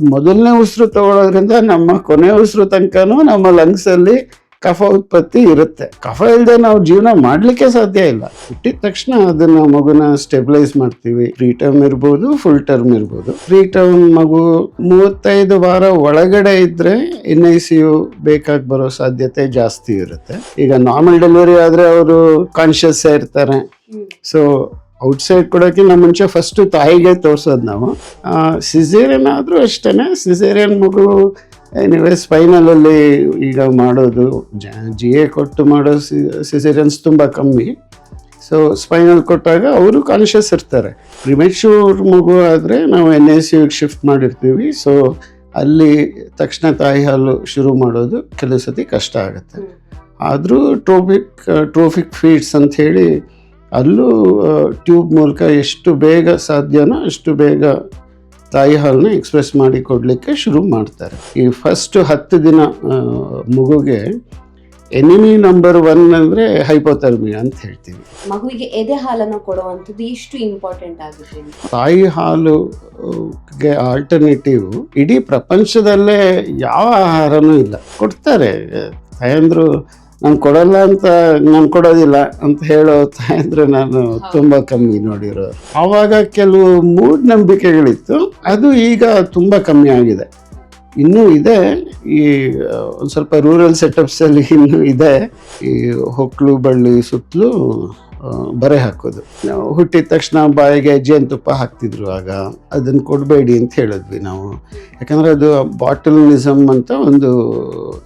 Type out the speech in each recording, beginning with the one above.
ಮೊದಲನೇ ಉಸಿರು ತಗೊಳ್ಳೋದ್ರಿಂದ ನಮ್ಮ ಕೊನೆ ಉಸಿರು ತನಕನೂ ನಮ್ಮ ಲಂಗ್ಸ್ ಅಲ್ಲಿ ಕಫ ಉತ್ಪತ್ತಿ ಇರುತ್ತೆ. ಕಫ ಇಲ್ಲದೆ ನಾವು ಜೀವನ ಮಾಡ್ಲಿಕ್ಕೆ ಸಾಧ್ಯ ಇಲ್ಲ. ಹುಟ್ಟಿದ ತಕ್ಷಣ ಅದನ್ನ ಮಗುನ ಸ್ಟೆಬಿಲೈಸ್ ಮಾಡ್ತೀವಿ. ಫ್ರೀ ಟರ್ಮ್ ಇರ್ಬೋದು ಫುಲ್ ಟರ್ಮ್ ಇರ್ಬೋದು. ಫ್ರೀ ಟರ್ಮ್ ಮಗು ಮೂವತ್ತೈದು ವಾರ ಒಳಗಡೆ ಇದ್ರೆ ಎನ್ ಐ ಸಿ ಯು ಬೇಕಾಗಿ ಬರೋ ಸಾಧ್ಯತೆ ಜಾಸ್ತಿ ಇರುತ್ತೆ. ಈಗ ನಾರ್ಮಲ್ ಡೆಲಿವರಿ ಆದ್ರೆ ಅವರು ಕಾನ್ಶಿಯಸ್ ಇರ್ತಾರೆ. ಸೊ ಔಟ್ಸೈಡ್ ಕೊಡೋಕ್ಕಿಂತ ಮುಂಚೆ ಫಸ್ಟ್ ತಾಯಿಗೆ ತೋರ್ಸೋದು ನಾವು. ಸಿಸೇರಿಯನ್ ಆದರೂ ಅಷ್ಟೇ ಸಿಸೇರಿಯನ್ ಮಗು ಎನಿವೆ ಸ್ಪೈನಲಲ್ಲಿ ಈಗ ಮಾಡೋದು ಜಿ ಎ ಕೊಟ್ಟು ಮಾಡೋ ಸಿಸೇರಿಯನ್ಸ್ ತುಂಬ ಕಮ್ಮಿ. ಸೊ ಸ್ಪೈನಲ್ ಕೊಟ್ಟಾಗ ಅವರು ಕಾನ್ಷಿಯಸ್ ಇರ್ತಾರೆ. ಪ್ರಿಮೆಚೂರ್ ಮಗು ಆದರೆ ನಾವು ಎನ್ ಎಸ್ ಯುಗೆ ಶಿಫ್ಟ್ ಮಾಡಿರ್ತೀವಿ. ಸೊ ಅಲ್ಲಿ ತಕ್ಷಣ ತಾಯಿ ಹಾಲು ಶುರು ಮಾಡೋದು ಕೆಲವು ಸತಿ ಕಷ್ಟ ಆಗುತ್ತೆ. ಆದರೂ ಟ್ರೋಫಿಕ್ ಟ್ರೋಫಿಕ್ ಫೀಡ್ಸ್ ಅಂತ ಹೇಳಿ ಅಲ್ಲೂ ಟ್ಯೂಬ್ ಮೂಲಕ ಎಷ್ಟು ಬೇಗ ಸಾಧ್ಯನೋ ಅಷ್ಟು ಬೇಗ ತಾಯಿ ಹಾಲನ್ನ ಎಕ್ಸ್ಪ್ರೆಸ್ ಮಾಡಿ ಕೊಡಲಿಕ್ಕೆ ಶುರು ಮಾಡ್ತಾರೆ. ಈ ಫಸ್ಟ್ ಹತ್ತು ದಿನ ಮಗುಗೆ ಎನಿಮಿ ನಂಬರ್ ಒನ್ ಅಂದರೆ ಹೈಪೋಥರ್ಮಿ ಅಂತ ಹೇಳ್ತೀವಿ. ಮಗುವಿಗೆ ಎದೆ ಹಾಲನ್ನು ಕೊಡುವಂಥದ್ದು ಇಷ್ಟು ಇಂಪಾರ್ಟೆಂಟ್ ಆಗುತ್ತೆ. ತಾಯಿ ಹಾಲುಗೆ ಆಲ್ಟರ್ನೇಟಿವ್ ಇಡೀ ಪ್ರಪಂಚದಲ್ಲೇ ಯಾವ ಆಹಾರನೂ ಇಲ್ಲ. ಕೊಡ್ತಾರೆ. ತಾಯಂದ್ರು ನಾನು ಕೊಡಲ್ಲ ಅಂತ ನಾನು ಕೊಡೋದಿಲ್ಲ ಅಂತ ಹೇಳೋ ತಾಯಂದ್ರೆ ನಾನು ತುಂಬ ಕಮ್ಮಿ ನೋಡಿರೋ ಆವಾಗ ಕೆಲವು ಮೂಢನಂಬಿಕೆಗಳಿತ್ತು ಅದು ಈಗ ತುಂಬ ಕಮ್ಮಿ ಆಗಿದೆ. ಇನ್ನೂ ಇದೆ. ಈ ಒಂದು ಸ್ವಲ್ಪ ರೂರಲ್ ಸೆಟಪ್ಸಲ್ಲಿ ಇನ್ನೂ ಇದೆ. ಈ ಹೊಕ್ಲು ಬಳ್ಳಿ ಸುತ್ತಲೂ ಬರೆ ಹಾಕೋದು. ನಾವು ಹುಟ್ಟಿದ ತಕ್ಷಣ ಬಾಯಿಗೆ ಜೇನುತುಪ್ಪ ಹಾಕ್ತಿದ್ರು ಆಗ, ಅದನ್ನು ಕೊಡಬೇಡಿ ಅಂತ ಹೇಳಿದ್ವಿ ನಾವು. ಯಾಕಂದರೆ ಅದು ಬಾಟಲ್ನಿಸಮ್ ಅಂತ ಒಂದು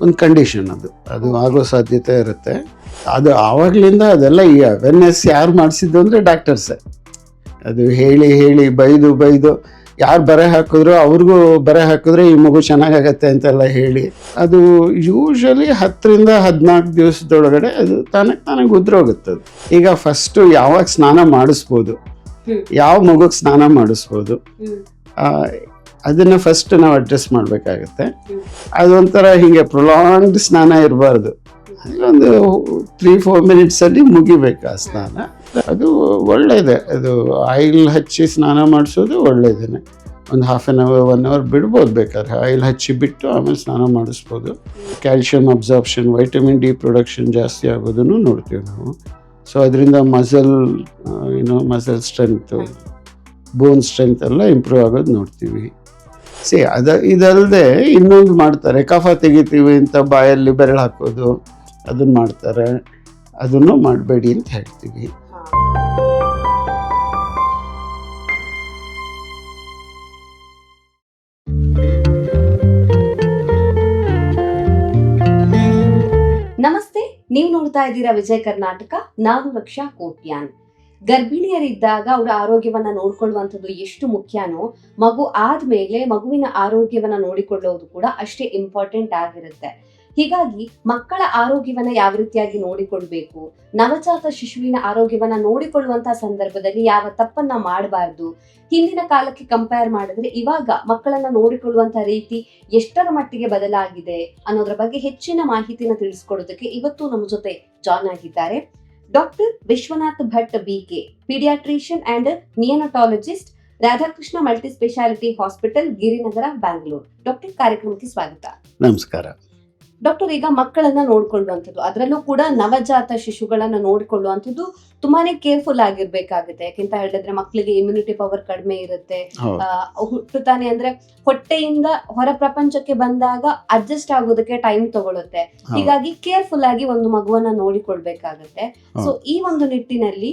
ಒಂದು ಕಂಡೀಷನ್ ಅದು. ಅದು ಆಗೋ ಸಾಧ್ಯತೆ ಇರುತ್ತೆ. ಅದು ಆವಾಗಲಿಂದ ಅದೆಲ್ಲ ಈ ಅವೇರ್ನೆಸ್ ಯಾರು ಮಾಡಿಸಿದ್ದು ಅಂದರೆ ಡಾಕ್ಟರ್ಸೇ ಅದು ಹೇಳಿ ಹೇಳಿ ಬೈದು ಬೈದು ಯಾರು ಬರೆ ಹಾಕಿದ್ರು ಅವ್ರಿಗೂ ಬರೆ ಹಾಕಿದ್ರೆ ಈ ಮಗು ಚೆನ್ನಾಗಾಗತ್ತೆ ಅಂತೆಲ್ಲ ಹೇಳಿ. ಅದು ಯೂಶಲಿ ಹತ್ತರಿಂದ ಹದಿನಾಲ್ಕು ದಿವಸದೊಳಗಡೆ ಅದು ತಾನೇ ತಾನೇ ಉದ್ರೋಗುತ್ತೆ ಅದು. ಈಗ ಫಸ್ಟು ಯಾವಾಗ ಸ್ನಾನ ಮಾಡಿಸ್ಬೋದು ಯಾವ ಮಗುಗೆ ಸ್ನಾನ ಮಾಡಿಸ್ಬೋದು ಅದನ್ನು ಫಸ್ಟ್ ನಾವು ಅಡ್ರೆಸ್ ಮಾಡಬೇಕಾಗತ್ತೆ. ಅದೊಂಥರ ಹೀಗೆ ಪ್ರೊಲಾಂಗ್ಡ್ ಸ್ನಾನ ಇರಬಾರ್ದು. ಒಂದು ತ್ರೀ ಫೋರ್ ಮಿನಿಟ್ಸಲ್ಲಿ ಮುಗಿಬೇಕು ಆ ಸ್ನಾನ. ಅದು ಒಳ್ಳೆಯದೇ ಅದು ಆಯಿಲ್ ಹಚ್ಚಿ ಸ್ನಾನ ಮಾಡಿಸೋದು ಒಳ್ಳೆಯದೇ ಒಂದು half an hour one hour ಬಿಡ್ಬೋದು ಬೇಕಾದ್ರೆ. ಆಯಿಲ್ ಹಚ್ಚಿ ಬಿಟ್ಟು ಆಮೇಲೆ ಸ್ನಾನ ಮಾಡಿಸ್ಬೋದು. Calcium absorption vitamin D production ಜಾಸ್ತಿ ಆಗೋದನ್ನು ನೋಡ್ತೀವಿ ನಾವು. ಸೊ ಅದರಿಂದ ಮಸಲ್ ಏನೋ ಮಸಲ್ ಸ್ಟ್ರೆಂತು ಬೋನ್ ಸ್ಟ್ರೆಂತ್ ಎಲ್ಲ ಇಂಪ್ರೂವ್ ಆಗೋದು ನೋಡ್ತೀವಿ. ಸಿ ಅದ ಇದಲ್ಲದೆ ಇನ್ನೊಂದು ಮಾಡ್ತಾರೆ. ಕಫ ತೆಗಿತೀವಿ ಅಂತ ಬಾಯಲ್ಲಿ ಬೆರಳು ಹಾಕೋದು, ಅದನ್ನು ಮಾಡ್ತಾರೆ. ಅದನ್ನು ಮಾಡಬೇಡಿ ಅಂತ ಹೇಳ್ತೀವಿ. ನೀವು ನೋಡ್ತಾ ಇದ್ದೀರಾ ವಿಜಯ ಕರ್ನಾಟಕ, ನಾನು ರಕ್ಷಾ ಕೋಟ್ಯಾನ್. ಗರ್ಭಿಣಿಯರಿದ್ದಾಗ ಅವರ ಆರೋಗ್ಯವನ್ನ ನೋಡ್ಕೊಳ್ಳುವಂಥದ್ದು ಎಷ್ಟು ಮುಖ್ಯನೋ, ಮಗು ಆದ್ಮೇಲೆ ಮಗುವಿನ ಆರೋಗ್ಯವನ್ನ ನೋಡಿಕೊಳ್ಳೋದು ಕೂಡ ಅಷ್ಟೇ ಇಂಪಾರ್ಟೆಂಟ್ ಆಗಿರುತ್ತೆ. ಹೀಗಾಗಿ ಮಕ್ಕಳ ಆರೋಗ್ಯವನ್ನ ಯಾವ ರೀತಿಯಾಗಿ ನೋಡಿಕೊಳ್ಬೇಕು, ನವಜಾತ ಶಿಶುವಿನ ಆರೋಗ್ಯವನ್ನ ನೋಡಿಕೊಳ್ಳುವಂತಹ ಸಂದರ್ಭದಲ್ಲಿ ಯಾವ ತಪ್ಪನ್ನ ಮಾಡಬಾರ್ದು, ಹಿಂದಿನ ಕಾಲಕ್ಕೆ ಕಂಪೇರ್ ಮಾಡಿದ್ರೆ ಇವಾಗ ಮಕ್ಕಳನ್ನ ನೋಡಿಕೊಳ್ಳುವಂತಹ ರೀತಿ ಎಷ್ಟರ ಮಟ್ಟಿಗೆ ಬದಲಾಗಿದೆ ಅನ್ನೋದ್ರ ಬಗ್ಗೆ ಹೆಚ್ಚಿನ ಮಾಹಿತಿನ ತಿಳಿಸ್ಕೊಡೋದಕ್ಕೆ ಇವತ್ತು ನಮ್ಮ ಜೊತೆ ಜಾಯ್ನ್ ಆಗಿದ್ದಾರೆ. Doctor Vishwanath Bhat B K pediatrician and neonatologist Radhakrishna multi speciality hospital Girinagar Bangalore doctor ಕಾರ್ಯಕ್ರಮಕ್ಕೆ ಸ್ವಾಗತ. ನಮಸ್ಕಾರ. ಡಾಕ್ಟರ್ ಈಗ ಮಕ್ಕಳನ್ನ ನೋಡ್ಕೊಳ್ಳುವಂಥದ್ದು. ಅದರಲ್ಲೂ ಕೂಡ ನವಜಾತ ಶಿಶುಗಳನ್ನ ನೋಡ್ಕೊಳ್ಳುವಂಥದ್ದು ತುಂಬಾನೇ ಕೇರ್ಫುಲ್ ಆಗಿರ್ಬೇಕಾಗುತ್ತೆ. ಯಾಕೆಂತ ಹೇಳಿದ್ರೆ ಮಕ್ಕಳಿಗೆ ಇಮ್ಯುನಿಟಿ ಪವರ್ ಕಡಿಮೆ ಇರುತ್ತೆ. ಹುಟ್ಟುತ್ತಾನೆ ಅಂದ್ರೆ ಹೊಟ್ಟೆಯಿಂದ ಹೊರ ಪ್ರಪಂಚಕ್ಕೆ ಬಂದಾಗ ಅಡ್ಜಸ್ಟ್ ಆಗೋದಕ್ಕೆ ಟೈಮ್ ತಗೊಳುತ್ತೆ. ಹೀಗಾಗಿ ಕೇರ್ಫುಲ್ ಆಗಿ ಒಂದು ಮಗುವನ್ನ ನೋಡಿಕೊಳ್ಬೇಕಾಗುತ್ತೆ. ಸೊ ಈ ಒಂದು ನಿಟ್ಟಿನಲ್ಲಿ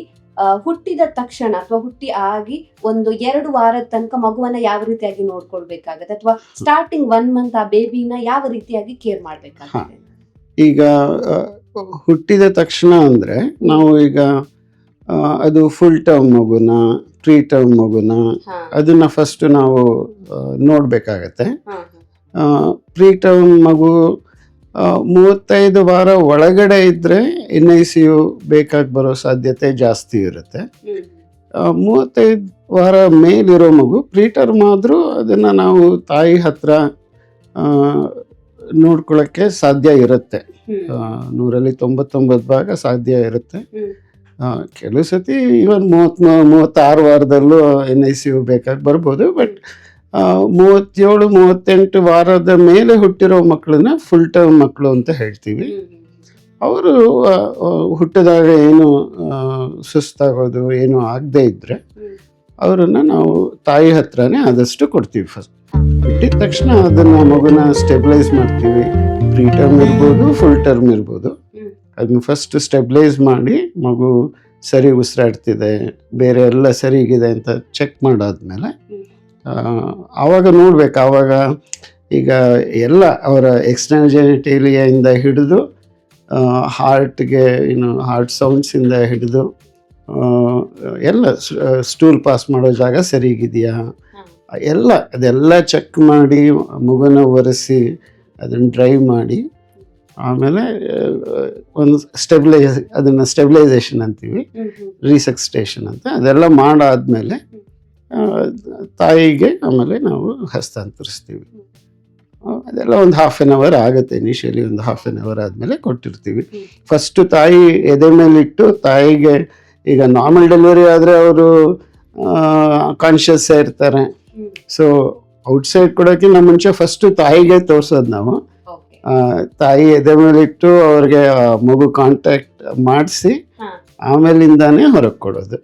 ಹುಟ್ಟಿದ ತಕ್ಷಣ ಅಥವಾ ಹುಟ್ಟಿ ಆಗಿ ಒಂದು ಎರಡು ವಾರದ ತನಕ ಮಗುವನ್ನ ಯಾವ ರೀತಿಯಾಗಿ ನೋಡ್ಕೊಳ್ಬೇಕಾಗತ್ತೆ? ಅಥವಾ ಸ್ಟಾರ್ಟಿಂಗ್ ಒನ್ ಮಂತ್ ಆ ಬೇಬಿನ ಯಾವ ರೀತಿಯಾಗಿ ಕೇರ್ ಮಾಡ್ಬೇಕಾಗತ್ತೆ? ಈಗ ಹುಟ್ಟಿದ ತಕ್ಷಣ ಅಂದ್ರೆ ನಾವು ಈಗ ಅದು ಫುಲ್ ಟರ್ಮ್ ಮಗುನ ಪ್ರೀ ಟರ್ಮ್ ಮಗುನ ಅದನ್ನ ಫಸ್ಟ್ ನಾವು ನೋಡಬೇಕಾಗತ್ತೆ. ಪ್ರೀ ಟರ್ಮ್ ಮಗು ಮೂವತ್ತೈದು ವಾರ ಒಳಗಡೆ ಇದ್ದರೆ ಎನ್ ಐ ಸಿ ಯು ಬೇಕಾಗಿ ಬರೋ ಸಾಧ್ಯತೆ ಜಾಸ್ತಿ ಇರುತ್ತೆ. ಮೂವತ್ತೈದು ವಾರ ಮೇಲಿರೋ ಮಗು ಪ್ರೀ ಟರ್ಮ್ ಆದರೂ ಅದನ್ನು ನಾವು ತಾಯಿ ಹತ್ರ ನೋಡ್ಕೊಳ್ಳೋಕ್ಕೆ ಸಾಧ್ಯ ಇರುತ್ತೆ. ನೂರಲ್ಲಿ ತೊಂಬತ್ತೊಂಬತ್ತು ಭಾಗ ಸಾಧ್ಯ ಇರುತ್ತೆ. ಕೆಲವು ಸತಿ ಇವನ್ ಮೂವತ್ತ್ ಮೂವತ್ತಾರು ವಾರದಲ್ಲೂ ಎನ್ ಐ ಸಿ ಯು ಬೇಕಾಗಿ ಬರ್ಬೋದು ಬಟ್ ಮೂವತ್ತೇಳು ಮೂವತ್ತೆಂಟು ವಾರದ ಮೇಲೆ ಹುಟ್ಟಿರೋ ಮಕ್ಕಳನ್ನ ಫುಲ್ ಟರ್ಮ್ ಮಕ್ಕಳು ಅಂತ ಹೇಳ್ತೀವಿ. ಅವರು ಹುಟ್ಟಿದಾಗ ಏನು ಸುಸ್ತಾಗೋದು ಏನು ಆಗದೆ ಇದ್ರೆ ಅವರನ್ನು ನಾವು ತಾಯಿ ಹತ್ರನೇ ಆದಷ್ಟು ಕೊಡ್ತೀವಿ ಫಸ್ಟ್ ಹುಟ್ಟಿದ ತಕ್ಷಣ ಅದನ್ನ ಮಗುನ ಸ್ಟೆಬಿಲೈಸ್ ಮಾಡ್ತೀವಿ. ಪ್ರೀ ಟರ್ಮ್ ಇರ್ಬೋದು ಫುಲ್ ಟರ್ಮ್ ಇರ್ಬೋದು. ಅದನ್ನ ಫಸ್ಟ್ ಸ್ಟೆಬಿಲೈಸ್ ಮಾಡಿ ಮಗು ಸರಿ ಉಸಿರಾಡ್ತಿದೆ ಬೇರೆ ಎಲ್ಲ ಸರಿಗಿದೆ ಅಂತ ಚೆಕ್ ಮಾಡಾದ್ಮೇಲೆ ಆವಾಗ ನೋಡ್ಬೇಕು ಆವಾಗ ಈಗ ಎಲ್ಲ ಅವರ ಎಕ್ಸ್ಟರ್ನಲ್ ಹಿಡಿದು ಹಾರ್ಟ್ಗೆ ಇನ್ನು ಹಾರ್ಟ್ ಸೌಂಡ್ಸಿಂದ ಹಿಡಿದು ಎಲ್ಲ ಸ್ಟೂಲ್ ಪಾಸ್ ಮಾಡೋ ಜಾಗ ಸರಿಗಿದೆಯಾ? ಎಲ್ಲ ಅದೆಲ್ಲ ಚೆಕ್ ಮಾಡಿ ಮಗುನ ಒರೆಸಿ ಅದನ್ನು ಡ್ರೈ ಮಾಡಿ ಆಮೇಲೆ ಒಂದು ಸ್ಟೆಬಿಲೈಸ್ ಅದನ್ನು ಸ್ಟೆಬಿಲೈಸೇಷನ್ ಅಂತೀವಿ ರೀಸೆಕ್ಸ್ಟೇಷನ್ ಅಂತ ಅದೆಲ್ಲ ಮಾಡಾದ್ಮೇಲೆ ತಾಯಿಗೆ ಆಮೇಲೆ ನಾವು ಹಸ್ತಾಂತರಿಸ್ತೀವಿ. ಅದೆಲ್ಲ ಒಂದು ಹಾಫ್ ಆನ್ ಅವರ್ ಆಗುತ್ತೆ ಇನಿಷಿಯಲಿ ಒಂದು ಹಾಫ್ ಆನ್ ಅವರ್ ಆದಮೇಲೆ ಕೊಟ್ಟಿರ್ತೀವಿ. ಫಸ್ಟು ತಾಯಿ ಎದೆ ಮೇಲಿಟ್ಟು ತಾಯಿಗೆ ಈಗ ನಾರ್ಮಲ್ ಡೆಲಿವರಿ ಆದರೆ ಅವರು ಕಾನ್ಷಿಯಸ್ಸೇ ಇರ್ತಾರೆ. ಸೊ ಔಟ್ಸೈಡ್ ಕೊಡೋಕ್ಕಿಂತ ಮುಂಚೆ ಫಸ್ಟು ತಾಯಿಗೆ ತೋರ್ಸೋದು ನಾವು. ತಾಯಿ ಎದೆ ಮೇಲಿಟ್ಟು ಅವ್ರಿಗೆ ಮಗು ಕಾಂಟ್ಯಾಕ್ಟ್ ಮಾಡಿಸಿ. ಆಮೇಲಿಂದಾನೇ ಹೊರಗೆ ಕೊಡೋದು.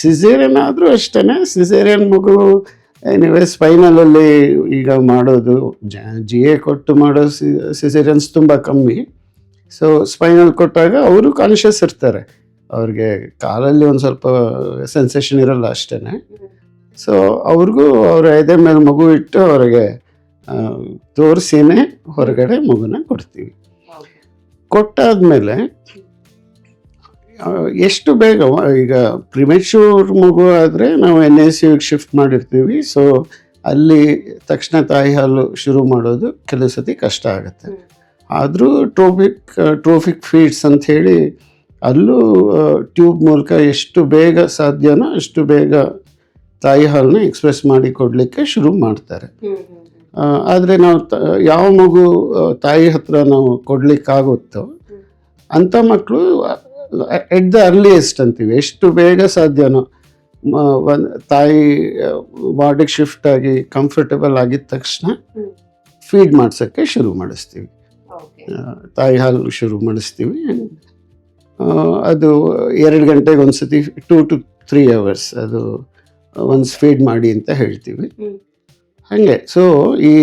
ಸಿಸೇರಿಯನ್ ಆದರೂ ಅಷ್ಟೇ ಸಿಸೇರಿಯನ್ ಮಗು ಏನಿವೆ ಸ್ಪೈನಲಲ್ಲಿ ಈಗ ಮಾಡೋದು ಜಿ ಎ ಕೊಟ್ಟು ಮಾಡೋ ಸಿಸೇರಿಯನ್ಸ್ ತುಂಬ ಕಮ್ಮಿ. ಸೊ ಸ್ಪೈನಲ್ ಕೊಟ್ಟಾಗ ಅವರು ಕಾನ್ಷಿಯಸ್ ಇರ್ತಾರೆ. ಅವ್ರಿಗೆ ಕಾಲಲ್ಲಿ ಒಂದು ಸ್ವಲ್ಪ ಸೆನ್ಸೇಷನ್ ಇರಲ್ಲ ಅಷ್ಟೇ ಸೊ ಅವ್ರಿಗೂ ಅವ್ರ ಎದೆ ಮೇಲೆ ಮಗು ಇಟ್ಟು ಅವ್ರಿಗೆ ತೋರಿಸಿನೇ ಹೊರಗಡೆ ಮಗುನ ಕೊಡ್ತೀವಿ. ಕೊಟ್ಟಾದಮೇಲೆ ಎಷ್ಟು ಬೇಗ ಈಗ ಪ್ರಿಮೆಚೂರ್ ಮಗು ಆದರೆ ನಾವು ಎನ್ ಎಸ್ ಸಿಗೆ ಶಿಫ್ಟ್ ಮಾಡಿರ್ತೀವಿ. ಸೊ ಅಲ್ಲಿ ತಕ್ಷಣ ತಾಯಿ ಹಾಲು ಶುರು ಮಾಡೋದು ಕೆಲವು ಸತಿ ಕಷ್ಟ ಆಗುತ್ತೆ. ಆದರೂ ಟ್ರೋಫಿಕ್ ಟ್ರೋಫಿಕ್ ಫೀಡ್ಸ್ ಅಂತ ಹೇಳಿ ಅಲ್ಲೂ ಟ್ಯೂಬ್ ಮೂಲಕ ಎಷ್ಟು ಬೇಗ ಸಾಧ್ಯನೋ ಅಷ್ಟು ಬೇಗ ತಾಯಿ ಹಾಲನ್ನ ಎಕ್ಸ್ಪ್ರೆಸ್ ಮಾಡಿ ಕೊಡಲಿಕ್ಕೆ ಶುರು ಮಾಡ್ತಾರೆ. ಆದರೆ ನಾವು ತ ಯಾವ ಮಗು ತಾಯಿ ಹತ್ರ ನಾವು ಕೊಡಲಿಕ್ಕಾಗುತ್ತೋ ಅಂಥ ಮಕ್ಕಳು ಎಟ್ ದ ಅರ್ಲಿಯೆಸ್ಟ್ ಅಂತೀವಿ. ಎಷ್ಟು ಬೇಗ ಸಾಧ್ಯನೋ ಒಂದು ತಾಯಿ ಬಾಡಿಗೆ ಶಿಫ್ಟ್ ಆಗಿ ಕಂಫರ್ಟಬಲ್ ಆಗಿದ ತಕ್ಷಣ ಫೀಡ್ ಮಾಡಿಸೋಕ್ಕೆ ಶುರು ಮಾಡಿಸ್ತೀವಿ. ತಾಯಿ ಹಾಲು ಶುರು ಮಾಡಿಸ್ತೀವಿ. ಅದು ಎರಡು ಗಂಟೆಗೆ ಒಂದು ಸತಿ ಟೂ ಟು ತ್ರೀ ಅವರ್ಸ್ ಅದು ಒಂದು ಫೀಡ್ ಮಾಡಿ ಅಂತ ಹೇಳ್ತೀವಿ. ಹಾಗೆ. ಸೊ ಈ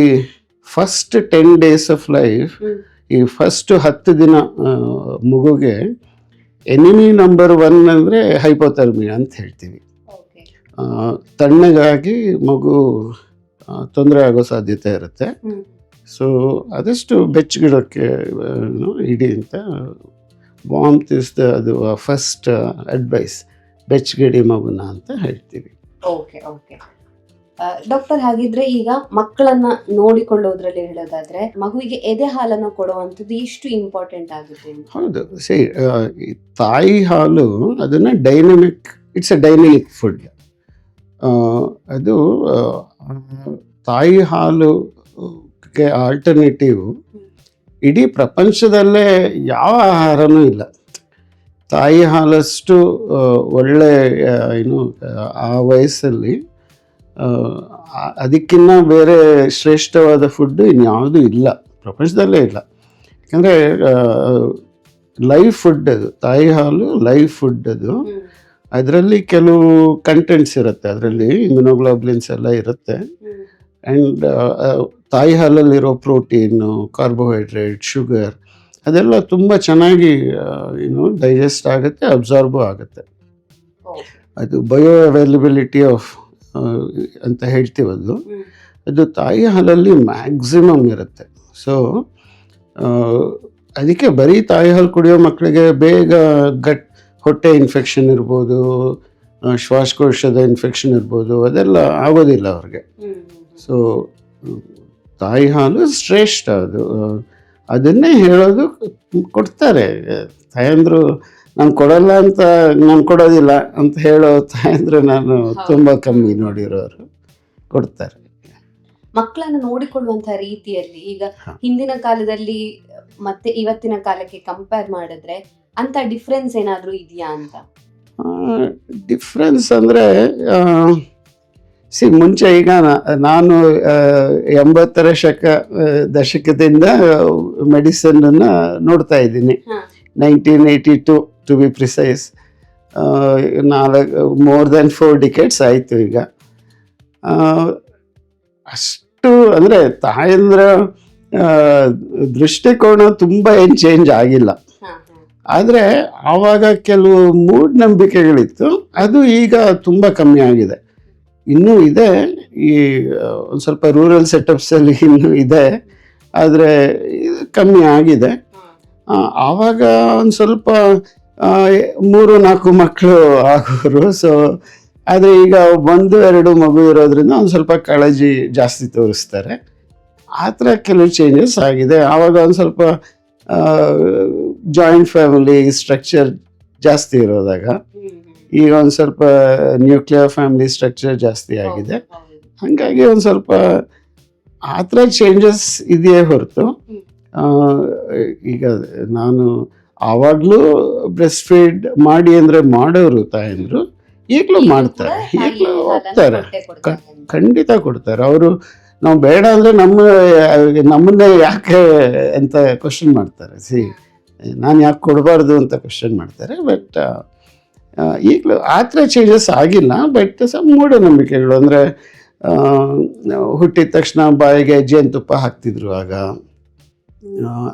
first ten days of life ಈ ಫಸ್ಟ್ ಹತ್ತು ದಿನ ಮಗುಗೆ ಎನಿಮಿ ನಂಬರ್ ಒನ್ ಅಂದರೆ ಹೈಪೋಥರ್ಮಿ ಅಂತ ಹೇಳ್ತೀವಿ. ತಣ್ಣಗಾಗಿ ಮಗು ತೊಂದರೆ ಆಗೋ ಸಾಧ್ಯತೆ ಇರುತ್ತೆ. ಸೊ ಆದಷ್ಟು ಬೆಚ್ಚಗಿಡೋಕ್ಕೆ ಇಡಿ ಅಂತ. ವಾಮ್ತ್ ಇಸ್ ದ ಅದು ಫಸ್ಟ್ ಅಡ್ವೈಸ್ ಬೆಚ್ಚಗಿಡಿ ಮಗುನ ಅಂತ ಹೇಳ್ತೀವಿ. ಓಕೆ ಓಕೆ ಡಾಕ್ಟರ್ ಹಾಗಿದ್ರೆ ಈಗ ಮಕ್ಕಳನ್ನ ನೋಡಿಕೊಳ್ಳೋದ್ರಲ್ಲಿ ಹೇಳೋದಾದ್ರೆ ಮಗುವಿಗೆ ಎದೆ ಹಾಲನ್ನು ಕೊಡುವಂಥದ್ದು ಎಷ್ಟು ಇಂಪಾರ್ಟೆಂಟ್ ಆಗುತ್ತೆ? ಹೌದು. ಸರಿ ತಾಯಿ ಹಾಲು ಅದನ್ನ dynamic it's a dynamic food ಅದು ತಾಯಿ ಹಾಲು ಆಲ್ಟರ್ನೇಟಿವ್ ಇಡೀ ಪ್ರಪಂಚದಲ್ಲೇ ಯಾವ ಆಹಾರನೂ ಇಲ್ಲ. ತಾಯಿ ಹಾಲಷ್ಟು ಒಳ್ಳೆ ಏನು ಆ ವಯಸ್ಸಲ್ಲಿ ಅದಕ್ಕಿನ್ನ ಬೇರೆ ಶ್ರೇಷ್ಠವಾದ ಫುಡ್ ಇನ್ಯಾವುದೂ ಇಲ್ಲ. ಪ್ರಪಂಚದಲ್ಲೇ ಇಲ್ಲ. ಯಾಕಂದರೆ ಲೈವ್ ಫುಡ್ ಅದು ತಾಯಿ ಹಾಲು ಲೈವ್ ಫುಡ್ ಅದು. ಅದರಲ್ಲಿ ಕೆಲವು ಕಂಟೆಂಟ್ಸ್ ಇರುತ್ತೆ. ಅದರಲ್ಲಿ ಇಮ್ಯುನೋಗ್ಲೋಬ್ಲಿನ್ಸ್ ಎಲ್ಲ ಇರುತ್ತೆ. ಆ್ಯಂಡ್ ತಾಯಿ ಹಾಲಲ್ಲಿರೋ ಪ್ರೋಟೀನು ಕಾರ್ಬೋಹೈಡ್ರೇಟ್ ಶುಗರ್ ಅದೆಲ್ಲ ತುಂಬ ಚೆನ್ನಾಗಿ ಏನು ಡೈಜೆಸ್ಟ್ ಆಗುತ್ತೆ ಅಬ್ಸಾರ್ಬು ಆಗುತ್ತೆ. ಅದು ಬಯೋ ಅವೈಲಬಿಲಿಟಿ ಆಫ್ ಅಂತ ಹೇಳ್ತೀವದು. ಅದು. ತಾಯಿ ಹಾಲಲ್ಲಿ ಮ್ಯಾಕ್ಸಿಮಮ್ ಇರುತ್ತೆ. ಸೊ ಅದಕ್ಕೆ ಬರೀ ತಾಯಿ ಹಾಲು ಕುಡಿಯೋ ಮಕ್ಕಳಿಗೆ ಬೇಗ ಗಟ್ ಹೊಟ್ಟೆ ಇನ್ಫೆಕ್ಷನ್ ಇರ್ಬೋದು ಶ್ವಾಸಕೋಶದ ಇನ್ಫೆಕ್ಷನ್ ಇರ್ಬೋದು ಅದೆಲ್ಲ ಆಗೋದಿಲ್ಲ ಅವ್ರಿಗೆ. ಸೊ ತಾಯಿ ಹಾಲು ಶ್ರೇಷ್ಠ ಅದು. ಅದನ್ನೇ ಹೇಳೋದು ಕೊಡ್ತಾರೆ. ತಾಯಂದ್ರು ನಾನು ಕೊಡಲ್ಲ ಅಂತ ನಾನು ಕೊಡೋದಿಲ್ಲ ಅಂತ ಹೇಳೋ ತಾಯಂದ್ರೆ ನಾನು ತುಂಬ ಕಮ್ಮಿ ನೋಡಿರೋರು ಕೊಡ್ತಾರೆ. ಮಕ್ಕಳನ್ನ ನೋಡಿಕೊಳ್ಳುವಂತಹ ರೀತಿಯಲ್ಲಿ ಈಗ ಹಿಂದಿನ ಕಾಲದಲ್ಲಿ ಮತ್ತೆ ಇವತ್ತಿನ ಕಾಲಕ್ಕೆ ಕಂಪೇರ್ ಮಾಡಿದ್ರೆ ಅಂತ ಡಿಫ್ರೆನ್ಸ್ ಏನಾದ್ರೂ ಇದೆಯಾ ಅಂತ? ಡಿಫ್ರೆನ್ಸ್ ಅಂದರೆ ಸಿ ಮುಂಚೆ ಈಗ ನಾನು ಎಂಬತ್ತರ ಶಕ ದಶಕದಿಂದ ಮೆಡಿಸನ್ನ ನೋಡ್ತಾ ಇದ್ದೀನಿ. Nineteen eighty two to be precise ನಾಲ್ಕು ಮೋರ್ ದೆನ್ ಫೋರ್ ಡಿಕೆಟ್ಸ್ ಆಯಿತು ಈಗ. ಅಷ್ಟು ಅಂದರೆ ತಾಯಂದ್ರ ದೃಷ್ಟಿಕೋನ ತುಂಬ ಏನು ಚೇಂಜ್ ಆಗಿಲ್ಲ. ಆದರೆ ಆವಾಗ ಕೆಲವು ಮೂಢನಂಬಿಕೆಗಳಿತ್ತು ಅದು ಈಗ ತುಂಬ ಕಮ್ಮಿ ಆಗಿದೆ. ಇನ್ನೂ ಇದೆ ಈ ಒಂದು ಸ್ವಲ್ಪ ರೂರಲ್ ಸೆಟಪ್ಸಲ್ಲಿ ಇನ್ನೂ ಇದೆ ಆದರೆ ಕಮ್ಮಿ ಆಗಿದೆ. ಆವಾಗ ಒಂದು ಸ್ವಲ್ಪ ಮೂರು ನಾಲ್ಕು ಮಕ್ಕಳು ಆಗೋರು. ಸೊ ಆದರೆ ಈಗ ಒಂದು ಎರಡು ಮಗು ಇರೋದ್ರಿಂದ ಒಂದು ಸ್ವಲ್ಪ ಕಾಳಜಿ ಜಾಸ್ತಿ ತೋರಿಸ್ತಾರೆ. ಆ ಥರ ಕೆಲವು ಚೇಂಜಸ್ ಆಗಿದೆ. ಆವಾಗ ಒಂದು ಸ್ವಲ್ಪ ಜಾಯಿಂಟ್ ಫ್ಯಾಮಿಲಿ ಸ್ಟ್ರಕ್ಚರ್ ಜಾಸ್ತಿ ಇರೋದಾಗ. ಈಗ ಒಂದು ಸ್ವಲ್ಪ ನ್ಯೂಕ್ಲಿಯರ್ ಫ್ಯಾಮಿಲಿ ಸ್ಟ್ರಕ್ಚರ್ ಜಾಸ್ತಿ ಆಗಿದೆ. ಹಾಗಾಗಿ ಒಂದು ಸ್ವಲ್ಪ ಆ ಥರ ಚೇಂಜಸ್ ಇದೆಯೇ ಹೊರತು. ಈಗ ನಾನು ಆವಾಗಲೂ ಬ್ರೆಸ್ಟ್ ಫೀಡ್ ಮಾಡಿ ಅಂದರೆ ಮಾಡೋರು ತಾಯಂದರು ಈಗಲೂ ಮಾಡ್ತಾರೆ. ಈಗಲೂ ಹೋಗ್ತಾರೆ. ಖಂಡಿತ ಕೊಡ್ತಾರೆ. ಅವರು ನಾವು ಬೇಡ ಅಂದರೆ ನಮ್ಮ ನಮ್ಮನ್ನೇ ಯಾಕೆ ಅಂತ ಕ್ವಶನ್ ಮಾಡ್ತಾರೆ. ಸಿ ನಾನು ಯಾಕೆ ಕೊಡಬಾರ್ದು ಅಂತ ಕ್ವಶನ್ ಮಾಡ್ತಾರೆ. ಬಟ್ ಈಗಲೂ ಆ ಥರ ಚೇಂಜಸ್ ಆಗಿಲ್ಲ. ಬಟ್ ಸ ಮೂಢನಂಬಿಕೆಗಳು ಅಂದರೆ ಹುಟ್ಟಿದ ತಕ್ಷಣ ಬಾಯಿಗೆ ಜೇನುತುಪ್ಪ ಹಾಕ್ತಿದ್ರು ಆಗ.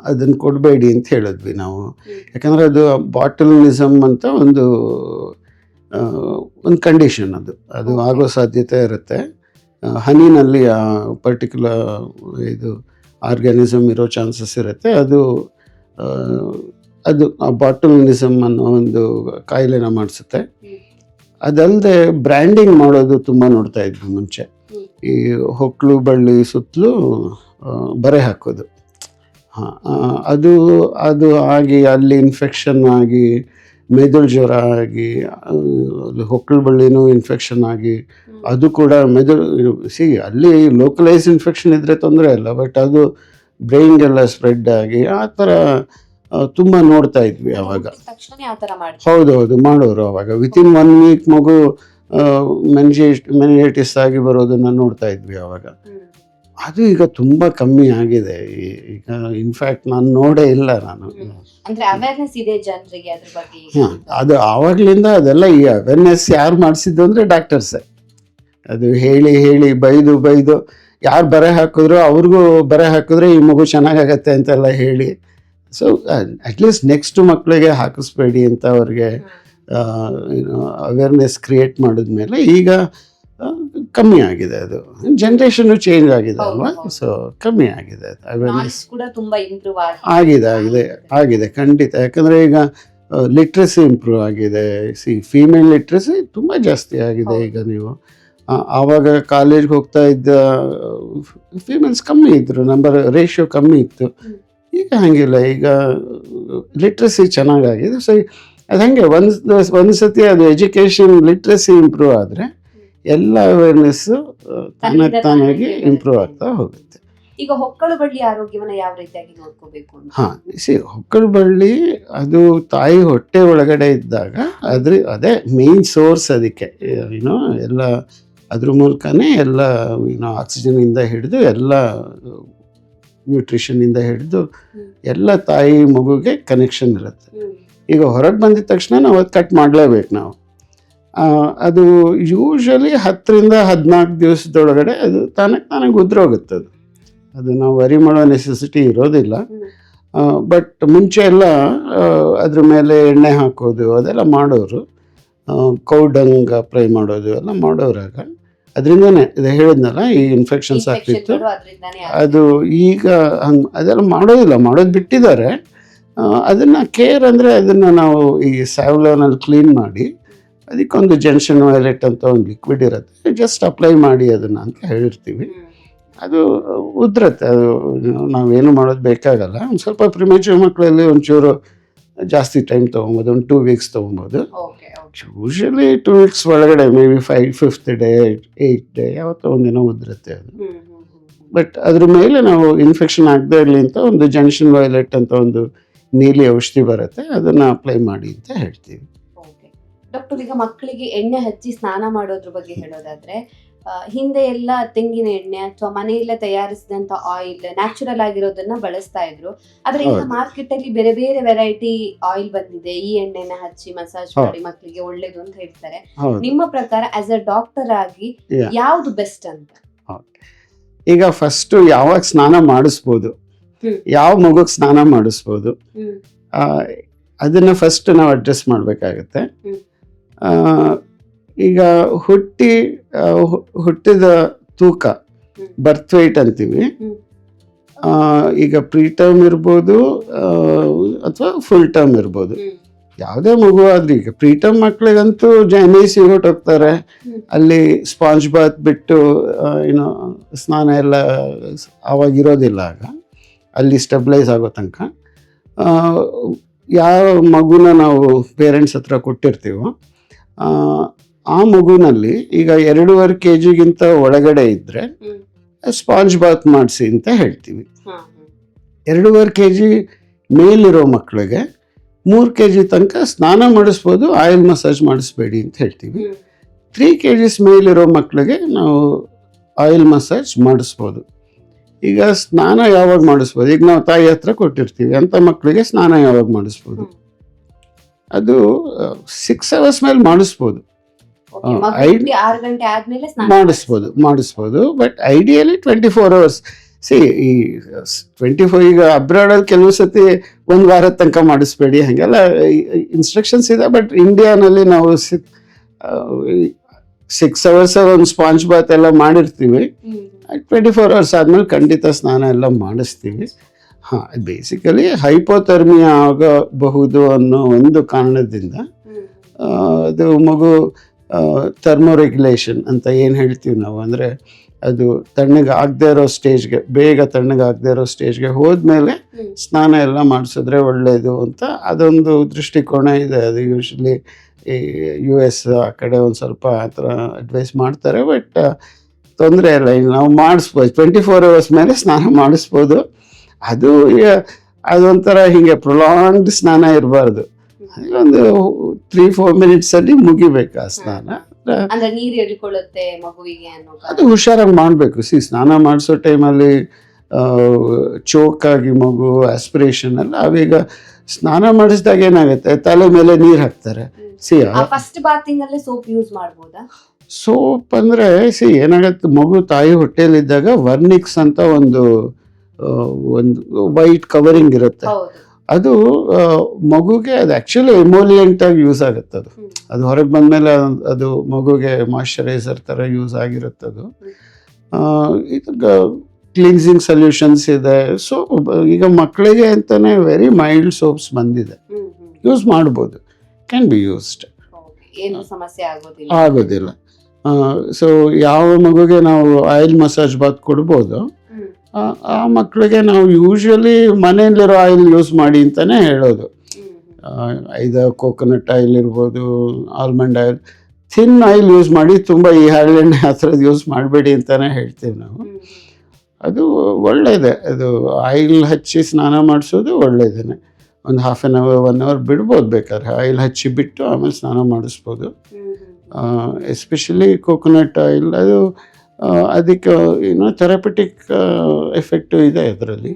ಅದನ್ನು ಕೊಡಬೇಡಿ ಅಂತ ಹೇಳಿದ್ವಿ ನಾವು. ಯಾಕಂದರೆ ಅದು ಬಾಟಲ್ನಿಸಮ್ ಅಂತ ಒಂದು ಒಂದು ಕಂಡೀಷನ್ ಅದು. ಅದು. ಆಗೋ ಸಾಧ್ಯತೆ ಇರುತ್ತೆ. ಹನಿನಲ್ಲಿ ಆ ಪರ್ಟಿಕ್ಯುಲರ್ ಇದು ಆರ್ಗ್ಯಾನಿಸಮ್ ಇರೋ ಚಾನ್ಸಸ್ ಇರುತ್ತೆ. ಅದು ಅದು ಆ, ಬಾಟಲ್ನಿಸಮ್ ಅನ್ನೋ ಒಂದು ಕಾಯಿಲೆನ ಮಾಡಿಸುತ್ತೆ. ಅದಲ್ಲದೆ ಬ್ರ್ಯಾಂಡಿಂಗ್ ಮಾಡೋದು ತುಂಬ ನೋಡ್ತಾ ಇದ್ವಿ ಮುಂಚೆ. ಈ ಹೊಕ್ಕಳು ಬಳ್ಳಿ ಸುತ್ತಲೂ ಬರೆ ಹಾಕೋದು. ಅದು ಅದು ಆಗಿ ಅಲ್ಲಿ ಇನ್ಫೆಕ್ಷನ್ ಆಗಿ ಮೆದುಳು ಜ್ವರ ಆಗಿ ಹೊಕ್ಕಳು ಬಳ್ಳಿನೂ ಇನ್ಫೆಕ್ಷನ್ ಆಗಿ ಅದು ಕೂಡ ಮೆದುಳು ಸಿ ಅಲ್ಲಿ ಲೋಕಲೈಸ್ ಇನ್ಫೆಕ್ಷನ್ ಇದ್ದರೆ ತೊಂದರೆ ಇಲ್ಲ ಬಟ್ ಅದು ಬ್ರೈನ್ಗೆಲ್ಲ ಸ್ಪ್ರೆಡ್ ಆಗಿ ಆ ಥರ ತುಂಬ ನೋಡ್ತಾ ಇದ್ವಿ ಅವಾಗ. ಹೌದು ಹೌದು ಮಾಡೋರು ಅವಾಗ. ವಿತಿನ್ ಒನ್ ವೀಕ್ ಮಗು ಮೆನಿಜೇಟ್ ಮೆನಿಜೈಟಿಸ್ ಆಗಿ ಬರೋದನ್ನ ನೋಡ್ತಾ ಇದ್ವಿ ಅವಾಗ. ಅದು ಈಗ ತುಂಬ ಕಮ್ಮಿ ಆಗಿದೆ. ಈಗ ಇನ್ಫ್ಯಾಕ್ಟ್ ನಾನು ನೋಡೇ ಇಲ್ಲ ನಾನು. ಅಂದ್ರೆ ಅವೇರ್ನೆಸ್ ಇದೆ ಜನರಿಗೆ ಅದ್ರ ಬಗ್ಗೆ. ಹಾಂ ಅದು ಆವಾಗಲಿಂದ ಅದೆಲ್ಲ ಈ ಅವೇರ್ನೆಸ್ ಯಾರು ಮಾಡಿಸಿದ್ದು ಅಂದರೆ ಡಾಕ್ಟರ್ಸೇ ಅದು ಹೇಳಿ ಹೇಳಿ ಬೈದು ಬೈದು ಯಾರು ಬರೆ ಹಾಕಿದ್ರು ಅವ್ರಿಗೂ ಬರೆ ಹಾಕಿದ್ರೆ ಈ ಮಗು ಚೆನ್ನಾಗಾಗತ್ತೆ ಅಂತೆಲ್ಲ ಹೇಳಿ. ಸೊ ಅಟ್ಲೀಸ್ಟ್ ನೆಕ್ಸ್ಟ್ ಮಕ್ಕಳಿಗೆ ಹಾಕಿಸ್ಬೇಡಿ ಅಂತ ಅವ್ರಿಗೆ ಅವೇರ್ನೆಸ್ ಕ್ರಿಯೇಟ್ ಮಾಡಿದ್ಮೇಲೆ ಈಗ ಕಮ್ಮಿ ಆಗಿದೆ ಅದು. ಜನ್ರೇಷನ್ ಚೇಂಜ್ ಆಗಿದೆ ಅಲ್ವಾ. ಸೊ ಕಮ್ಮಿ ಆಗಿದೆ ಅವೇರ್ನೆಸ್ ನಾಲೆಜ್ ಕೂಡ ತುಂಬಾ ಇಂಪ್ರೂವ್ ಆಗಿದೆ. ಆಗಿದೆ ಆಗಿದೆ ಖಂಡಿತ. ಯಾಕಂದರೆ ಈಗ ಲಿಟ್ರಸಿ ಇಂಪ್ರೂವ್ ಆಗಿದೆ. ಸಿ ಫೀಮೇಲ್ ಲಿಟ್ರಸಿ ತುಂಬ ಜಾಸ್ತಿ ಆಗಿದೆ ಈಗ ನೀವು. ಆವಾಗ ಕಾಲೇಜ್ಗೆ ಹೋಗ್ತಾ ಇದ್ದ ಫೀಮೇಲ್ಸ್ ಕಮ್ಮಿ ಇದ್ದರು ನಂಬರ್ ರೇಷಿಯೋ ಕಮ್ಮಿ ಇತ್ತು. ಈಗ ಹಾಗಿಲ್ಲ ಈಗ ಲಿಟ್ರಸಿ ಚೆನ್ನಾಗಾಗಿದೆ. ಸೊ ಅದು ಹಾಗೆ ಒಂದು ಒಂದು ಸತಿ ಅದು ಎಜುಕೇಷನ್ ಲಿಟ್ರಸಿ ಇಂಪ್ರೂವ್ ಆದರೆ ಎಲ್ಲ ಅವೇರ್ನೆಸ್ಸು ತಾನಾಗಿ ತಾನಾಗಿ ಇಂಪ್ರೂವ್ ಆಗ್ತಾ ಹೋಗುತ್ತೆ. ಈಗ ಹೊಕ್ಕಳು ಬಳ್ಳಿ ಆರೋಗ್ಯವನ್ನು ಯಾವ ರೀತಿಯಾಗಿ ನೋಡ್ಕೋಬೇಕು ಹಾ ಸಿ ಹೊಕ್ಕಳು ಬಳ್ಳಿ ಅದು ತಾಯಿ ಹೊಟ್ಟೆ ಒಳಗಡೆ ಇದ್ದಾಗ ಅದ್ರ ಅದೇ ಮೇನ್ ಸೋರ್ಸ್ ಅದಕ್ಕೆ. ಏನು ಎಲ್ಲ ಅದ್ರ ಮೂಲಕನೇ ಎಲ್ಲ ಏನೋ ಆಕ್ಸಿಜನಿಂದ ಹಿಡಿದು ಎಲ್ಲ ನ್ಯೂಟ್ರಿಷನ್ನಿಂದ ಹಿಡಿದು. ಎಲ್ಲ ತಾಯಿ ಮಗುಗೆ ಕನೆಕ್ಷನ್ ಇರುತ್ತೆ. ಈಗ ಹೊರಗೆ ಬಂದಿದ ತಕ್ಷಣ ನಾವು ಅದು ಕಟ್ ಮಾಡಲೇಬೇಕು ನಾವು. ಅದು ಯೂಶಲಿ ಹತ್ತರಿಂದ ಹದಿನಾಲ್ಕು ದಿವಸದೊಳಗಡೆ ಅದು ತಾನೇ ತಾನೇ ಉದ್ರೋಗುತ್ತೆ ಅದು ಅದು ನಾವು ವರಿ ಮಾಡೋ ನೆಸೆಸಿಟಿ ಇರೋದಿಲ್ಲ. ಬಟ್ ಮುಂಚೆ ಎಲ್ಲ ಅದ್ರ ಮೇಲೆ ಎಣ್ಣೆ ಹಾಕೋದು ಅದೆಲ್ಲ ಮಾಡೋರು. ಕೌಡಂಗ್ ಫ್ರೈ ಮಾಡೋದು ಎಲ್ಲ ಮಾಡೋರಾಗ ಅದರಿಂದನೇ ಇದು ಹೇಳಿದ್ನಲ್ಲ ಈ ಇನ್ಫೆಕ್ಷನ್ಸ್ ಆಗ್ತಿತ್ತು. ಅದು ಈಗ ಹಂಗೆ ಅದೆಲ್ಲ ಮಾಡೋದಿಲ್ಲ ಮಾಡೋದು ಬಿಟ್ಟಿದ್ದಾರೆ. ಅದನ್ನು ಅದನ್ನ ಕೇರ್ ಅಂದರೆ ಅದನ್ನು ನಾವು ಈ ಸ್ಯಾವ್ಲೋನಲ್ಲಿ ಕ್ಲೀನ್ ಮಾಡಿ ಅದಕ್ಕೊಂದು ಜೆನ್ಷನ್ ವೈಲೆಟ್ ಅಂತ ಒಂದು ಲಿಕ್ವಿಡ್ ಇರುತ್ತೆ. ಜಸ್ಟ್ ಅಪ್ಲೈ ಮಾಡಿ ಅದನ್ನು ಅಂತ ಹೇಳಿರ್ತೀವಿ. ಅದು ಉದ್ರತ್ತೆ. ಅದು ನಾವೇನು ಮಾಡೋದು ಬೇಕಾಗಲ್ಲ. ಒಂದು ಸ್ವಲ್ಪ ಪ್ರಿಮೇಚರ್ ಮಕ್ಕಳಲ್ಲಿ ಒಂಚೂರು ಜಾಸ್ತಿ ಟೈಮ್ ತೊಗೊಬೋದು. ಒಂದು ಟೂ ವೀಕ್ಸ್ ತೊಗೊಬೋದು. ಯೂಶಲಿ ಟೂ ವೀಕ್ಸ್ ಒಳಗಡೆ maybe five fifth day eight day ಯಾವತ್ತೋ ಒಂದಿನ ಉದ್ರತ್ತೆ ಅದು. ಬಟ್ ಅದ್ರ ಮೇಲೆ ನಾವು ಇನ್ಫೆಕ್ಷನ್ ಆಗದೇ ಇರಲಿ ಅಂತ ಒಂದು ಜಂಕ್ಷನ್ ವೈಲೆಟ್ ಅಂತ ಒಂದು ನೀಲಿ ಔಷಧಿ ಬರುತ್ತೆ. ಅದನ್ನು ಅಪ್ಲೈ ಮಾಡಿ ಅಂತ ಹೇಳ್ತೀವಿ. ಡಾಕ್ಟರ್ ಈಗ ಮಕ್ಕಳಿಗೆ ಎಣ್ಣೆ ಹಚ್ಚಿ ಸ್ನಾನ ಮಾಡೋದ್ರ ಬಗ್ಗೆ ಹೇಳೋದಾದ್ರೆ ಹಿಂದೆ ಎಲ್ಲ ತೆಂಗಿನ ಎಣ್ಣೆ ಅಥವಾ ಮನೆಯಲ್ಲೇ ತಯಾರಿಸಿದಂತ ಆಯಿಲ್ ನ್ಯಾಚುರಲ್ ಆಗಿರೋದನ್ನ ಬಳಸ್ತಾ ಇದ್ರು. ಆದ್ರೆ ಈಗ ಮಾರ್ಕೆಟ್ ಅಲ್ಲಿ ಬೇರೆ ಬೇರೆ ವೆರೈಟಿ ಆಯಿಲ್ ಬಂದಿದೆ. ಈ ಎಣ್ಣೆನ ಹಚ್ಚಿ ಮಸಾಜ್ ಮಾಡಿ ಮಕ್ಕಳಿಗೆ ಒಳ್ಳೇದು ಅಂತ ಹೇಳ್ತಾರೆ. ನಿಮ್ಮ ಪ್ರಕಾರ ಆಸ್ ಅ ಡಾಕ್ಟರ್ ಆಗಿ. ಯಾವ್ದು ಬೆಸ್ಟ್ ಅಂತ? ಈಗ ಫಸ್ಟ್ ಯಾವಾಗ ಸ್ನಾನ ಮಾಡಿಸ್ಬೋದು. ಯಾವ ಮಗುಗೆ ಸ್ನಾನ ಮಾಡಿಸ್ಬೋದು? ಅದನ್ನ ಫಸ್ಟ್ ನಾವು ಅಡ್ರೆಸ್ ಮಾಡಬೇಕಾಗತ್ತೆ. ಈಗ ಹುಟ್ಟಿ ಹುಟ್ಟಿದ ತೂಕ. ಬರ್ತ್ ವೇಟ್ ಅಂತೀವಿ. ಈಗ ಪ್ರೀ ಟರ್ಮ್ ಇರ್ಬೋದು ಅಥವಾ ಫುಲ್ ಟರ್ಮ್ ಇರ್ಬೋದು. ಯಾವುದೇ ಮಗು ಆದ್ರೂ ಈಗ ಪ್ರೀ ಟರ್ಮ್ ಮಕ್ಳಿಗಂತೂ ಜೈನೀಸ್ ಹೊಟ್ಟೋಗ್ತಾರೆ ಹೋಗ್ತಾರೆ ಅಲ್ಲಿ ಸ್ಪಾಂಜ್ ಬಾತ್ ಬಿಟ್ಟು ಏನು ಸ್ನಾನ ಎಲ್ಲ ಆವಾಗಿರೋದಿಲ್ಲ ಆಗ. ಅಲ್ಲಿ ಸ್ಟೆಬ್ಲೈಸ್ ಆಗೋ ತನಕ. ಯಾವ ಮಗುನ ನಾವು ಪೇರೆಂಟ್ಸ್ ಹತ್ರ ಕೊಟ್ಟಿರ್ತೀವೋ ಆ, ಮಗುನಲ್ಲಿ ಈಗ ಎರಡೂವರೆ ಕೆ ಜಿಗಿಂತ ಒಳಗಡೆ ಇದ್ದರೆ ಸ್ಪಾಂಜ್ ಬಾತ್ ಮಾಡಿಸಿ ಅಂತ ಹೇಳ್ತೀವಿ. ಎರಡೂವರೆ ಕೆ ಜಿ ಮೇಲಿರೋ ಮಕ್ಕಳಿಗೆ ಮೂರು ಕೆ ಜಿ ತನಕ ಸ್ನಾನ ಮಾಡಿಸ್ಬೋದು ಆಯಿಲ್ ಮಸಾಜ್ ಮಾಡಿಸ್ಬೇಡಿ ಅಂತ ಹೇಳ್ತೀವಿ. ತ್ರೀ ಕೆ ಜಿಸ್ ಮೇಲಿರೋ ಮಕ್ಕಳಿಗೆ ನಾವು ಆಯಿಲ್ ಮಸಾಜ್ ಮಾಡಿಸ್ಬೋದು. ಈಗ ಸ್ನಾನ ಯಾವಾಗ ಮಾಡಿಸ್ಬೋದು? ಈಗ ನಾವು ತಾಯಿ ಹತ್ರ ಕೊಟ್ಟಿರ್ತೀವಿ ಅಂಥ ಮಕ್ಕಳಿಗೆ ಸ್ನಾನ ಯಾವಾಗ ಮಾಡಿಸ್ಬೋದು. ಅದು ಸಿಕ್ಸ್ ಅವರ್ಸ್ ಮೇಲೆ ಮಾಡಿಸ್ಬೋದು. ಮಾಡಿಸ್ಬೋದು ಮಾಡಿಸ್ಬೋದು but ideally twenty four hours see ಈ ಟ್ವೆಂಟಿ ಫೋರ್ ಈಗ ಅಬ್ರಾಡಲ್ಲಿ ಕೆಲವು ಸತಿ ಒಂದು ವಾರದ ತನಕ ಮಾಡಿಸ್ಬೇಡಿ ಹಾಗೆಲ್ಲ ಇನ್ಸ್ಟ್ರಕ್ಷನ್ಸ್ ಇದೆ ಬಟ್ ಇಂಡಿಯಾನಲ್ಲಿ ನಾವು ಸಿಕ್ಸ್ ಅವರ್ಸ್ ಒಂದು ಸ್ಪಾಂಜ್ ಬಾತ್ ಎಲ್ಲ ಮಾಡಿರ್ತೀವಿ. ಟ್ವೆಂಟಿ ಫೋರ್ ಅವರ್ಸ್ ಆದಮೇಲೆ ಖಂಡಿತ ಸ್ನಾನ ಎಲ್ಲ ಮಾಡಿಸ್ತೀವಿ. ಹಾಂ ಬೇಸಿಕಲಿ ಹೈಪೋಥರ್ಮಿಯಾ ಆಗಬಹುದು ಅನ್ನೋ ಒಂದು ಕಾರಣದಿಂದ ಅದು ಮಗು ಥರ್ಮೋ ರೆಗ್ಯುಲೇಷನ್ ಅಂತ ಏನು ಹೇಳ್ತೀವಿ ನಾವು ಅಂದರೆ ಅದು ತಣ್ಣಗೆ ಆಗದೆ ಇರೋ ಸ್ಟೇಜ್ಗೆ ಬೇಗ ತಣ್ಣಗೆ ಆಗದೆ ಇರೋ ಸ್ಟೇಜ್ಗೆ ಹೋದ್ಮೇಲೆ ಮೇಲೆ ಸ್ನಾನ ಎಲ್ಲ ಮಾಡಿಸಿದ್ರೆ ಒಳ್ಳೆಯದು ಅಂತ ಅದೊಂದು ದೃಷ್ಟಿಕೋನ ಇದೆ. ಅದು ಯೂಶ್ವಲಿ ಈ ಯು ಎಸ್ ಆ ಕಡೆ ಒಂದು ಸ್ವಲ್ಪ ಆ ಥರ ಅಡ್ವೈಸ್ ಮಾಡ್ತಾರೆ ಬಟ್ ತೊಂದರೆ ಇಲ್ಲ. ಈಗ ನಾವು ಮಾಡಿಸ್ಬೋದು ಟ್ವೆಂಟಿ ಫೋರ್ ಅವರ್ಸ್ ಮೇಲೆ ಸ್ನಾನ ಮಾಡಿಸ್ಬೋದು. ಅದು ಈಗ ಅದೊಂಥರ ಹೀಗೆ ಪ್ರೊಲಾಂಗ್ಡ್ ಸ್ನಾನ ಇರಬಾರ್ದು. ಒಂದು ತ್ರೀ ಫೋರ್ ಮಿನಿಟ್ಸಲ್ಲಿ ಮುಗಿಬೇಕು ಆ ಸ್ನಾನ. ಅದು ಹುಷಾರಾಗಿ ಮಾಡಬೇಕು. ಸಿ ಸ್ನಾನ ಮಾಡಿಸೋ ಟೈಮಲ್ಲಿ ಚೋಕ್ ಆಗಿ ಮಗು ಆಸ್ಪಿರೇಷನ್ ಎಲ್ಲ ಅವೀಗ ಸ್ನಾನ ಮಾಡಿಸಿದಾಗ ಏನಾಗುತ್ತೆ? ತಲೆ ಮೇಲೆ ನೀರು ಹಾಕ್ತಾರೆ. ಸಿ ಅಲ್ಲೇ ಸೋಪ್ ಯೂಸ್ ಮಾಡ್ಬೋದಾ? ಸೋಪ್ ಅಂದರೆ ಸಿ ಏನಾಗುತ್ತೆ? ಮಗು ತಾಯಿ ಹೊಟ್ಟೆಯಲ್ಲಿದ್ದಾಗ ವರ್ನಿಕ್ಸ್ ಅಂತ ಒಂದು ಒಂದು ವೈಟ್ ಕವರಿಂಗ್ ಇರುತ್ತೆ. ಅದು ಮಗುಗೆ ಅದು ಆ್ಯಕ್ಚುಲಿ ಎಮೋಲಿಯಂಟ್ ಆಗಿ ಯೂಸ್ ಆಗುತ್ತೆ ಅದು ಅದು ಹೊರಗೆ ಬಂದಮೇಲೆ ಅದು ಮಗುಗೆ ಮಾಯಶ್ಚರೈಸರ್ ಥರ ಯೂಸ್ ಆಗಿರುತ್ತೆ ಅದು ಇದು ಕ್ಲೀನ್ಸಿಂಗ್ ಸೊಲ್ಯೂಷನ್ಸ್ ಇದೆ. ಸೊ ಈಗ ಮಕ್ಕಳಿಗೆ ಅಂತಲೇ ವೆರಿ ಮೈಲ್ಡ್ ಸೋಪ್ಸ್ ಬಂದಿದೆ. ಯೂಸ್ ಮಾಡ್ಬೋದು. ಕ್ಯಾನ್ ಬಿ ಯೂಸ್ಡ್ ಏನು ಸಮಸ್ಯೆ ಆಗೋದಿಲ್ಲ. ಆಗೋದಿಲ್ಲ. ಸೊ ಯಾವ ಮಗುಗೆ ನಾವು ಆಯಿಲ್ ಮಸಾಜ್ ಬಾತ್ ಕೊಡ್ಬೋದು ಆ, ಮಕ್ಕಳಿಗೆ ನಾವು ಯೂಶ್ವಲಿ ಮನೆಯಲ್ಲಿರೋ ಆಯಿಲ್ ಯೂಸ್ ಮಾಡಿ ಅಂತಲೇ ಹೇಳೋದು. ಇದು ಕೋಕೋನಟ್ ಆಯಿಲ್ ಇರ್ಬೋದು almond oil thin oil use ಮಾಡಿ ತುಂಬ ಈ ಹರಳೆಣ್ಣೆ ಆ ಥರದ್ದು ಯೂಸ್ ಮಾಡಬೇಡಿ ಅಂತಲೇ ಹೇಳ್ತೀವಿ ನಾವು. ಅದು ಒಳ್ಳೆಯದೆ ಅದು ಆಯಿಲ್ ಹಚ್ಚಿ ಸ್ನಾನ ಮಾಡಿಸೋದು ಒಳ್ಳೆಯದೇ ಒಂದು half an hour one hour ಬಿಡ್ಬೋದು ಬೇಕಾದ್ರೆ ಆಯಿಲ್ ಹಚ್ಚಿ ಬಿಟ್ಟು ಆಮೇಲೆ ಸ್ನಾನ ಮಾಡಿಸ್ಬೋದು. ಎಸ್ಪೆಷಲಿ ಕೋಕೋನಟ್ ಆಯಿಲ್ ಅದು ಅದಕ್ಕೆ ಏನೋ ಥೆರಪಿಟಿಕ್ ಎಫೆಕ್ಟು ಇದೆ ಅದರಲ್ಲಿ.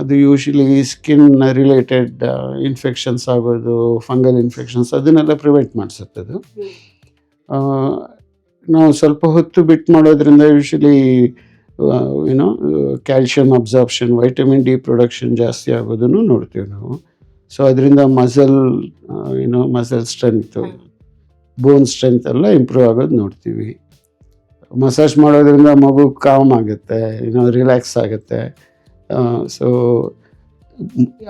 ಅದು ಯೂಶಲಿ ಸ್ಕಿನ್ ರಿಲೇಟೆಡ್ ಇನ್ಫೆಕ್ಷನ್ಸ್ ಆಗೋದು ಫಂಗಲ್ ಇನ್ಫೆಕ್ಷನ್ಸ್ ಅದನ್ನೆಲ್ಲ ಪ್ರಿವೆಂಟ್ ಮಾಡಿಸುತ್ತೆ ಅದು. ನಾವು ಸ್ವಲ್ಪ ಹೊತ್ತು ಬಿಟ್ಟು ಮಾಡೋದ್ರಿಂದ ಯೂಶಲಿ ಏನೋ calcium absorption vitamin D production ಜಾಸ್ತಿ ಆಗೋದನ್ನು ನೋಡ್ತೀವಿ ನಾವು. ಸೊ ಅದರಿಂದ ಮಸಲ್ ಏನೋ ಮಸಲ್ ಸ್ಟ್ರೆಂತು ಬೋನ್ ಸ್ಟ್ರೆಂತ್ ಎಲ್ಲ ಇಂಪ್ರೂವ್ ಆಗೋದು ನೋಡ್ತೀವಿ. ಮಸಾಜ್ ಮಾಡೋದ್ರಿಂದ ಮಗು ಕಾಮ್ ಆಗುತ್ತೆ ಏನೋ ರಿಲ್ಯಾಕ್ಸ್ ಆಗುತ್ತೆ. ಸೊ